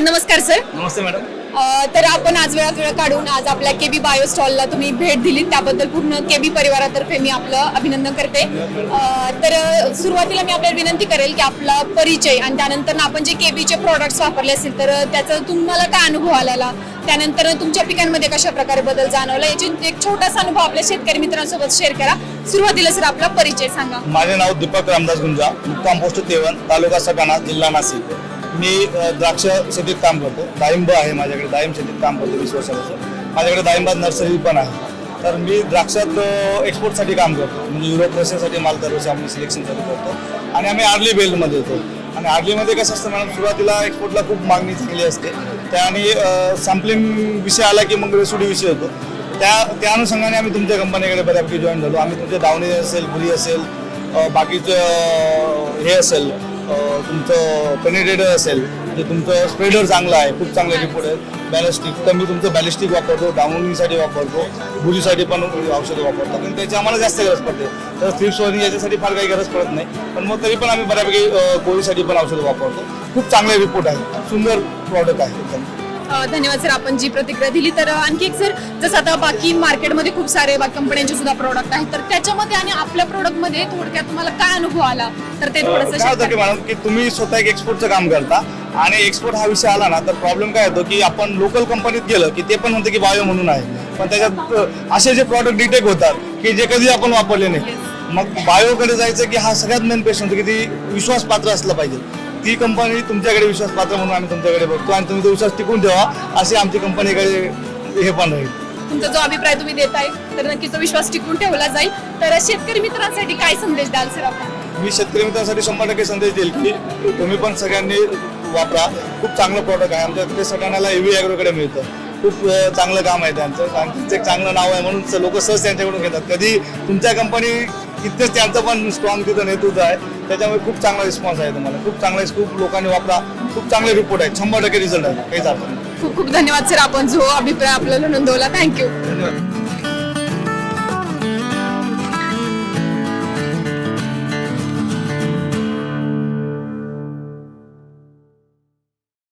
नमस्कार सर नमस्ते मॅडम तर आपण आज वेळात वेळ काढून आज आपल्या केबी बायो स्टॉलला तुम्ही भेट दिली त्याबद्दल पूर्ण केबी परिवारातर्फे मी आपलं अभिनंदन करते. अ, तर सुरुवातीला मी आपल्याला विनंती करेल की आपला परिचय आणि त्यानंतर आपण जे केबीचे प्रोडक्ट्स वापरले असतील तर त्याचा तुम्हाला काय अनुभव आलेला? त्यानंतर तुमच्या पिकांमध्ये कशा प्रकारे बदल जाणवला? याची एक छोटासा अनुभव आपल्या शेतकरी मित्रांसोबत शेअर करा. सुरुवातीला सर आपला परिचय सांगा. माझे नाव दीपक रामदास गुंजा मुक्काम पोस्ट तेवण तालुका सटाणा जिल्हा नाशिक. मी द्राक्ष शेतीत काम करतो. डाळिंब आहे माझ्याकडे डाळिंब शेतीत काम करतो वीस वर्षापासून. माझ्याकडे डाळिंबात नर्सरी पण आहे. तर मी द्राक्षात एक्सपोर्टसाठी काम करतो. म्हणजे युरोप रशियासाठी माल दरवर्षी आम्ही सिलेक्शनसाठी करतो. आणि आम्ही आर्ली बेल्टमध्ये येतो. आणि आर्लीमध्ये कसं असतं मॅडम सुरुवातीला एक्सपोर्टला खूप मागणी चांगली असते. त्या आणि सॅम्पलिंग विषय आला की मग रेसुडी विषय होतो. त्या त्या अनुषंगाने आम्ही तुमच्या कंपनीकडे बऱ्यापैकी जॉईन झालो. आम्ही तुमचे दावणी असेल बुरी असेल बाकीचं हे असेल तुमचं पेनिटेटर असेल म्हणजे तुमचं स्प्रेडर चांगलं आहे खूप चांगलं रिपोर्ट आहे बॅलिस्टिक तर मी तुमचं बॅलिस्टिक वापरतो डाऊनिंगसाठी वापरतो भुजीसाठी पण औषधं वापरतो. पण त्याची आम्हाला जास्त गरज पडते. तर थ्रिप्स वगैरे याच्यासाठी फार काही गरज पडत नाही. पण मग तरी पण आम्ही बऱ्यापैकी गोळीसाठी पण औषधं वापरतो. खूप चांगले रिपोर्ट आहे सुंदर प्रॉडक्ट आहे धन्यवाद सर आपण जी प्रतिक्रिया दिली. तर आणखी एक सर जसं आता बाकी मार्केटमध्ये खूप सारे बाकी कंपन्यांचे सुद्धा प्रोडक्ट आहेत. तर त्याच्यामध्ये आणि आपल्या प्रोडक्टमध्ये थोडक्यात तुम्हाला काय अनुभव आला? तर ते थोडंसं मॅडम की तुम्ही स्वतः एक एक्सपोर्टचं काम करता आणि एक्सपोर्ट हा विषय आला ना तर प्रॉब्लेम काय होतो की आपण लोकल कंपनीत गेलं की ते पण म्हणते की बायो म्हणून आहे. पण त्याच्यात असे जे प्रॉडक्ट डिटेक्ट होतात की जे कधी आपण वापरले नाही. मग बायोकडे जायचं की हा सगळ्यात मेन प्रश्न होतो की ती विश्वासपात्र असलं पाहिजे. ती कंपनी तुमच्याकडे विश्वासपात्र म्हणून आम्ही तुमच्याकडे बघतो आणि तुम्ही तो विश्वास टिकून ठेवा अशी आमची कंपनीकडे हे पण राहील. तुमचा जो अभिप्राय तुम्ही देताय तर नक्कीच तो विश्वास टिकून ठेवला जाईल. तर शेतकरी मित्रांसाठी काय संदेश द्याल सर आपण? मी शेतकरी मित्रांसाठी शंभर टक्के संदेश देईल की तुम्ही पण सगळ्यांनी वापरा. खूप चांगलं प्रॉडक्ट आहे आमच्या तिथे सगळ्यांना एव्ही ॲग्रोकडे मिळतं. खूप चांगलं काम आहे त्यांचं. आणि त्यांचं एक चांगलं नाव आहे म्हणून लोक सहज त्यांच्याकडून घेतात. कधी तुमच्या कंपनी इतकंच त्यांचं पण स्ट्रॉंग तिथं नेतृत्व आहे. त्याच्यामुळे खूप चांगला रिस्पॉन्स आहे तुम्हाला. खूप चांगला खूप लोकांनी वापरा. खूप चांगले रिपोर्ट आहेत. शंभर टक्के रिझल्ट आहे काहीच अडचण खूप खूप धन्यवाद सर आपण जो अभिप्राय आपल्याला नोंदवला. थँक्यू धन्यवाद.